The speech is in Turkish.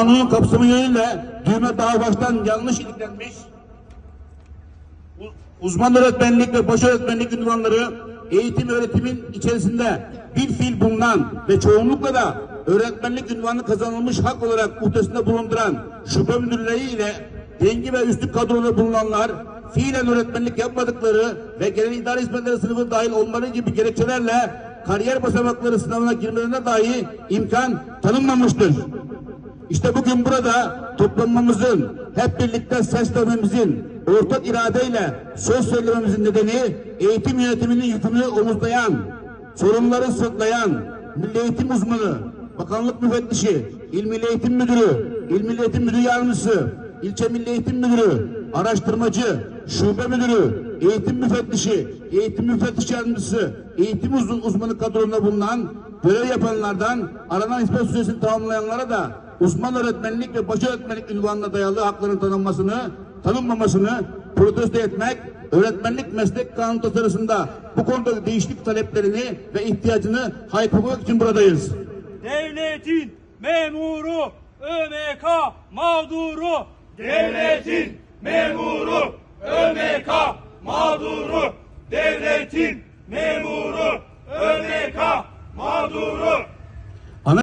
kanunun kapsamı yönüyle düğme daha baştan yanlış iliklenmiş. Uzman öğretmenlik ve baş öğretmenlik ünvanları eğitim öğretimin içerisinde bir fiil bulunan ve çoğunlukla da öğretmenlik ünvanı kazanılmış hak olarak muhtesinde bulunduran şube müdürleri ile dengi ve üstün kadroda bulunanlar fiilen öğretmenlik yapmadıkları ve genel idare hizmetleri sınıfı dahil onları gibi gerekçelerle kariyer basamakları sınavına girmelerine dahi imkan tanınmamıştır. İşte bugün burada toplanmamızın, hep birlikte seslememizin, ortak iradeyle söz söylememizin nedeni eğitim yönetiminin yükünü omuzlayan, sorunları sırtlayan, milli eğitim uzmanı, bakanlık müfettişi, il milli eğitim müdürü, il milli eğitim müdürü yardımcısı, ilçe milli eğitim müdürü, araştırmacı, şube müdürü, eğitim müfettişi, eğitim müfettiş yardımcısı, eğitim uz- uzmanı kadrosunda bulunan görev yapanlardan aranan hizmet süresini tamamlayanlara da uzman öğretmenlik ve baş öğretmenlik ünvanına dayalı hakların tanınmasını, tanınmamasını protesto etmek, öğretmenlik meslek kanunu tasarısında bu konuda değişiklik taleplerini ve ihtiyacını haykırmak için buradayız. Devletin memuru ÖMK mağduru Devletin memuru ÖMK mağduru Devletin